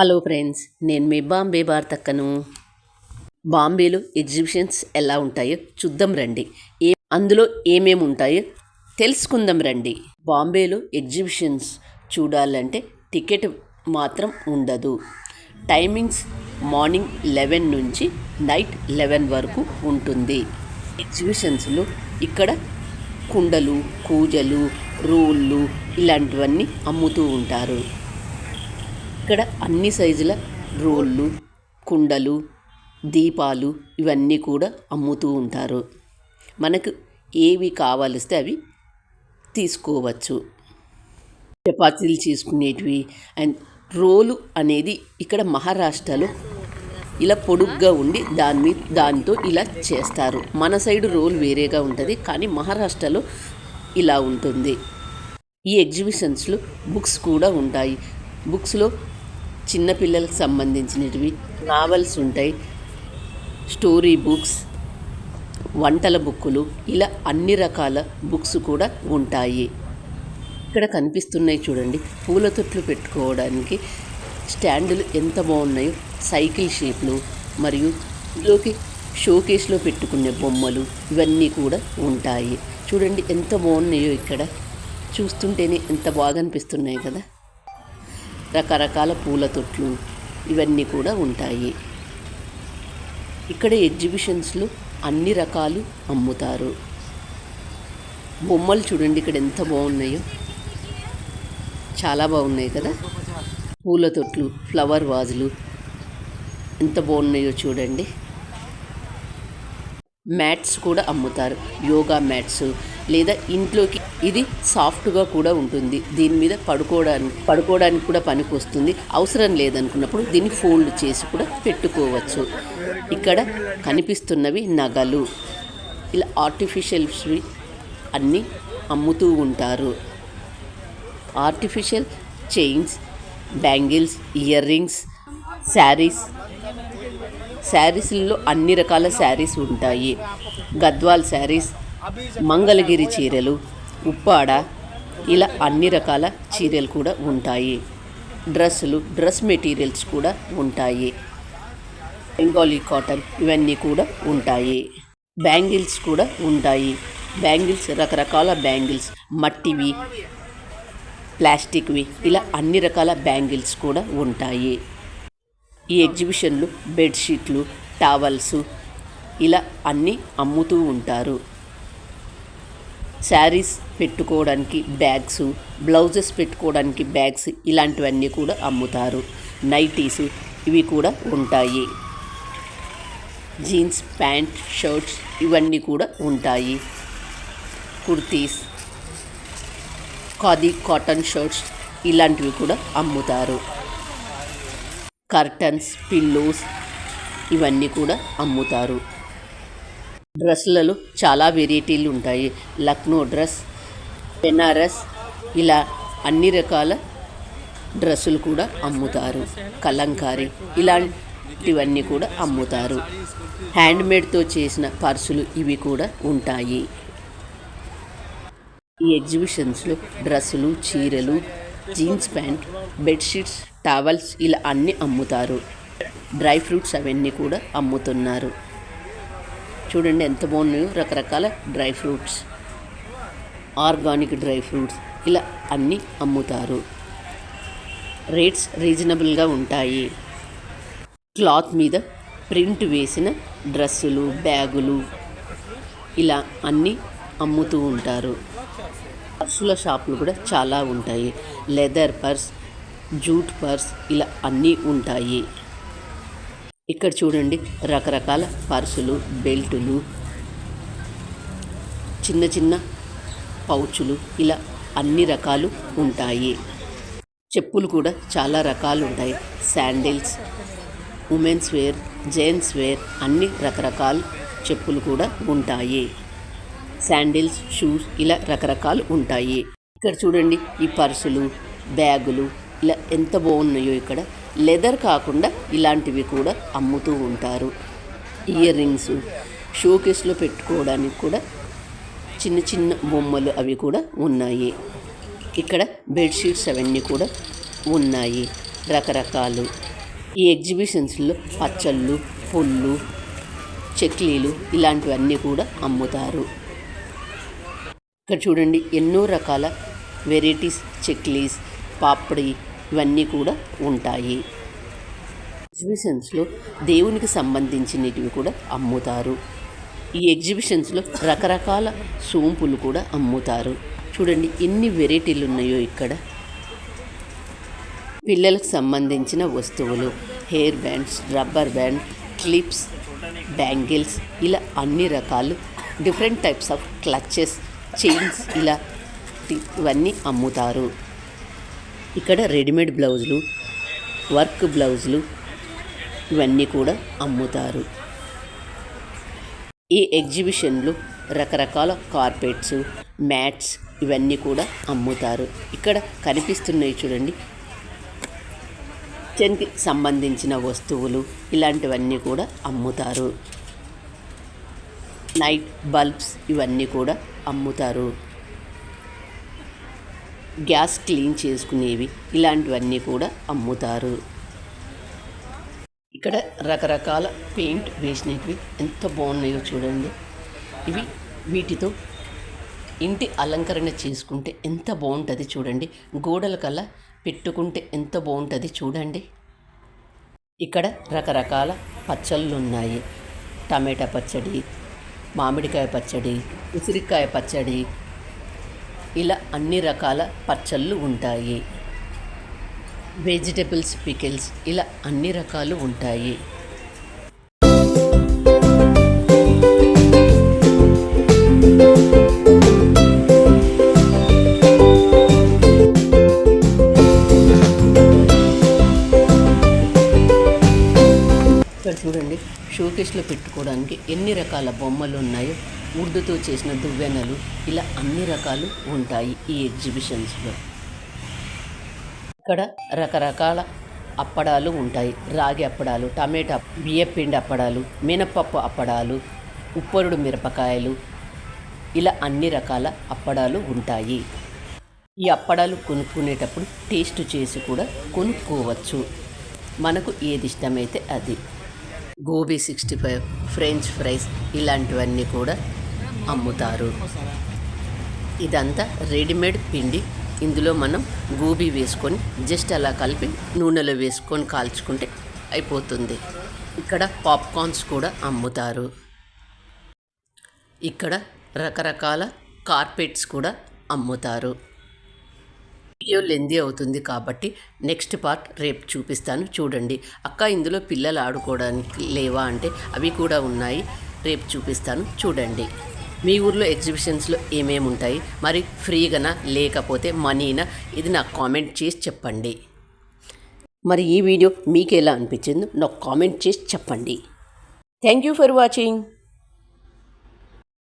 Hello friends నేను మీ బాంబే భారతక్కను బాంబేలో exhibitions ఎలా ఉంటాయో చూద్దాం రండి. ఏ అందులో ఏమేమి ఉంటాయో తెలుసుకుందాం రండి. బాంబేలో ఎగ్జిబిషన్స్ చూడాలంటే టికెట్ మాత్రం ఉండదు. టైమింగ్స్ మార్నింగ్ లెవెన్ నుంచి నైట్ లెవెన్ వరకు ఉంటుంది. ఎగ్జిబిషన్స్లో ఇక్కడ కుండలు కూజలు రోళ్ళు ఇలాంటివన్నీ అమ్ముతూ ఉంటారు. ఇక్కడ అన్ని సైజుల రోళ్ళు కుండలు దీపాలు ఇవన్నీ కూడా అమ్ముతూ ఉంటారు. మనకు ఏవి కావలిస్తే అవి తీసుకోవచ్చు. చపాతీలు చేసుకునేటివి అండ్ రోలు అనేది ఇక్కడ మహారాష్ట్రలో ఇలా పొడుగ్గా ఉండి దాని మీద దాంతో ఇలా చేస్తారు. మన సైడ్ రోల్ వేరేగా ఉంటుంది కానీ మహారాష్ట్రలో ఇలా ఉంటుంది. ఈ ఎగ్జిబిషన్స్లో బుక్స్ కూడా ఉంటాయి. బుక్స్లో చిన్నపిల్లలకు సంబంధించినవి నావల్స్ ఉంటాయి. స్టోరీ బుక్స్ వంటల బుక్కులు ఇలా అన్ని రకాల బుక్స్ కూడా ఉంటాయి. ఇక్కడ కనిపిస్తున్నాయి చూడండి. పూల తొట్లు పెట్టుకోవడానికి స్టాండులు ఎంత బాగున్నాయో సైకిల్ షేప్లు మరియు ఇందులోకి షోకేస్లో పెట్టుకునే బొమ్మలు ఇవన్నీ కూడా ఉంటాయి. చూడండి ఎంత బాగున్నాయో ఇక్కడ. చూస్తుంటేనే ఎంత బాగా అనిపిస్తున్నాయి కదా. రకరకాల పూల తొట్లు ఇవన్నీ కూడా ఉంటాయి. ఇక్కడ ఎగ్జిబిషన్స్లో అన్ని రకాలు అమ్ముతారు. బొమ్మలు చూడండి ఇక్కడ ఎంత బాగున్నాయో. చాలా బాగున్నాయి కదా. పూల తొట్లు ఫ్లవర్ వాజులు ఎంత బాగున్నాయో చూడండి. మ్యాట్స్ కూడా అమ్ముతారు. యోగా మ్యాట్స్ లేదా ఇంట్లోకి ఇది సాఫ్ట్గా కూడా ఉంటుంది. దీని మీద పడుకోవడానికి పడుకోవడానికి కూడా పనికి వస్తుంది. అవసరం లేదనుకున్నప్పుడు దీన్ని ఫోల్డ్ చేసి కూడా పెట్టుకోవచ్చు. ఇక్కడ కనిపిస్తున్నవి నగలు. ఇలా ఆర్టిఫిషియల్స్వి అన్నీ అమ్ముతూ ఉంటారు. Artificial chains bangles ear rings saris శారీస్లో అన్ని రకాల శారీస్ ఉంటాయి. గద్వాల్ శారీస్ మంగళగిరి చీరలు ఉప్పాడ ఇలా అన్ని రకాల చీరలు కూడా ఉంటాయి. డ్రెస్సులు డ్రెస్ మెటీరియల్స్ కూడా ఉంటాయి. బెంగాలీ కాటన్ ఇవన్నీ కూడా ఉంటాయి. బ్యాంగిల్స్ కూడా ఉంటాయి. బ్యాంగిల్స్ రకరకాల బ్యాంగిల్స్ మట్టివి ప్లాస్టిక్వి ఇలా అన్ని రకాల బ్యాంగిల్స్ కూడా ఉంటాయి. ఈ ఎగ్జిబిషన్లు బెడ్షీట్లు టవల్స్ ఇలా అన్నీ అమ్ముతూ ఉంటారు. శారీస్ పెట్టుకోవడానికి బ్యాగ్స్ బ్లౌజెస్ పెట్టుకోవడానికి బ్యాగ్స్ ఇలాంటివన్నీ కూడా అమ్ముతారు. నైటీస్ ఇవి కూడా ఉంటాయి. జీన్స్ ప్యాంట్ షర్ట్స్ ఇవన్నీ కూడా ఉంటాయి. కుర్తీస్ ఖాదీ కాటన్ షర్ట్స్ ఇలాంటివి కూడా అమ్ముతారు. కర్టన్స్ పిల్లోస్ ఇవన్నీ కూడా అమ్ముతారు. డ్రెస్లలో చాలా వెరైటీలు ఉంటాయి. లక్నో డ్రెస్ బెనారస్ ఇలా అన్ని రకాల డ్రెస్సులు కూడా అమ్ముతారు. కలంకారీ ఇలాంటివన్నీ కూడా అమ్ముతారు. హ్యాండ్మేడ్తో చేసిన పర్సులు ఇవి కూడా ఉంటాయి. ఈ ఎగ్జిబిషన్స్లో డ్రెస్సులు చీరలు జీన్స్ ప్యాంట్ బెడ్షీట్స్ టవల్స్ ఇలా అన్నీ అమ్ముతారు. డ్రై ఫ్రూట్స్ అవన్నీ కూడా అమ్ముతున్నారు. చూడండి ఎంత బాగున్నాయో రకరకాల dry fruits. Organic dry fruits. ఇలా అన్నీ అమ్ముతారు. రేట్స్ రీజనబుల్గా ఉంటాయి. క్లాత్ మీద ప్రింట్ వేసిన డ్రెస్సులు బ్యాగులు ఇలా అన్నీ అమ్ముతూ ఉంటారు. పర్సుల షాపులు కూడా చాలా ఉంటాయి. లెదర్ పర్స్ జూట్ పర్స్ ఇలా అన్నీ ఉంటాయి. ఇక్కడ చూడండి రకరకాల పర్సులు బెల్టులు చిన్న చిన్న పౌచులు ఇలా అన్ని రకాలు ఉంటాయి. చెప్పులు కూడా చాలా రకాలు ఉంటాయి. Sandals women's wear gents wear అన్ని రకరకాల చెప్పులు కూడా ఉంటాయి. శాండిల్స్ షూస్ ఇలా రకరకాలు ఉంటాయి. ఇక్కడ చూడండి ఈ పర్సులు బ్యాగులు ఇలా ఎంత బాగున్నాయో ఇక్కడ. లెదర్ కాకుండా ఇలాంటివి కూడా అమ్ముతూ ఉంటారు. ఇయర్ రింగ్స్ షోకేస్లో పెట్టుకోవడానికి కూడా చిన్న చిన్న బొమ్మలు అవి కూడా ఉన్నాయి. ఇక్కడ బెడ్షీట్స్ అవన్నీ కూడా ఉన్నాయి. రకరకాలు. ఈ ఎగ్జిబిషన్స్లో పచ్చళ్ళు పుల్లు చెక్లీలు ఇలాంటివన్నీ కూడా అమ్ముతారు. ఇక్కడ చూడండి ఎన్నో రకాల వెరైటీస్ చెక్లీస్ పాపడి ఇవన్నీ కూడా ఉంటాయి. ఎగ్జిబిషన్స్లో దేవునికి సంబంధించినవి కూడా అమ్ముతారు. ఈ ఎగ్జిబిషన్స్లో రకరకాల సోంపులు కూడా అమ్ముతారు. చూడండి ఎన్ని వెరైటీలు ఉన్నాయో ఇక్కడ. పిల్లలకు సంబంధించిన వస్తువులు hair bands rubber band clips bangles ఇలా అన్ని రకాలు different types of clutches chains ఇలా ఇవన్నీ అమ్ముతారు. ఇక్కడ రెడీమేడ్ బ్లౌజులు వర్క్ బ్లౌజులు ఇవన్నీ కూడా అమ్ముతారు. ఈ ఎగ్జిబిషన్లు రకరకాల కార్పెట్స్ మ్యాట్స్ ఇవన్నీ కూడా అమ్ముతారు. ఇక్కడ కనిపిస్తున్నాయి చూడండి. కిచెన్కి సంబంధించిన వస్తువులు ఇలాంటివన్నీ కూడా అమ్ముతారు. నైట్ బల్బ్స్ ఇవన్నీ కూడా అమ్ముతారు. గ్యాస్ క్లీన్ చేసుకునేవి. ఇలాంటివన్నీ కూడా అమ్ముతారు. ఇక్కడ రకరకాల పెయింట్ వేసినవి ఎంత బాగున్నాయో చూడండి. ఇవి వీటితో ఇంటి అలంకరణ చేసుకుంటే ఎంత బాగుంటుంది చూడండి. గోడల కల్లా పెట్టుకుంటే ఎంత బాగుంటుంది చూడండి. ఇక్కడ రకరకాల పచ్చళ్ళు ఉన్నాయి. టమాటా పచ్చడి మామిడికాయ పచ్చడి ఉసిరికాయ పచ్చడి ఇలా అన్ని రకాల పచ్చళ్ళు ఉంటాయి. వెజిటబుల్స్ పికిల్స్ ఇలా అన్ని రకాలు ఉంటాయి. ఇక్కడ చూడండి షోకేస్లో పెట్టుకోవడానికి ఎన్ని రకాల బొమ్మలు ఉన్నాయో. ఉర్దుతో చేసిన దువ్వెనలు ఇలా అన్ని రకాలు ఉంటాయి ఈ ఎగ్జిబిషన్స్లో. ఇక్కడ రకరకాల అప్పడాలు ఉంటాయి. రాగి అప్పడాలు టమాటా బియ్యపిండి అప్పడాలు మినపప్పు అప్పడాలు ఉప్పరుడు మిరపకాయలు ఇలా అన్ని రకాల అప్పడాలు ఉంటాయి. ఈ అప్పడాలు కొనుక్కునేటప్పుడు టేస్ట్ చేసి కూడా కొనుక్కోవచ్చు. మనకు ఏది ఇష్టమైతే అది. Gobi sixty five french fries ఇలాంటివన్నీ కూడా అమ్ముతారు. ఇదంతా రెడీమేడ్ పిండి. ఇందులో మనం గోబీ వేసుకొని జస్ట్ అలా కలిపి నూనెలో వేసుకొని కాల్చుకుంటే అయిపోతుంది. ఇక్కడ పాప్కార్న్స్ కూడా అమ్ముతారు. ఇక్కడ రకరకాల కార్పెట్స్ కూడా అమ్ముతారు. వీడియో లెంది అవుతుంది కాబట్టి నెక్స్ట్ పార్ట్ రేపు చూపిస్తాను. చూడండి. అక్క ఇందులో పిల్లలు ఆడుకోవడానికి లేవా అంటే అవి కూడా ఉన్నాయి. రేపు చూపిస్తాను. చూడండి. మీ ఊర్లో ఎగ్జిబిషన్స్లో ఏమేమి ఉంటాయి? మరి ఫ్రీగానా? లేకపోతే మనీనా? ఇది నాకు కామెంట్ చేసి చెప్పండి. మరి ఈ వీడియో మీకు ఎలా అనిపించిందో నాకు కామెంట్ చేసి చెప్పండి. Thank you for watching.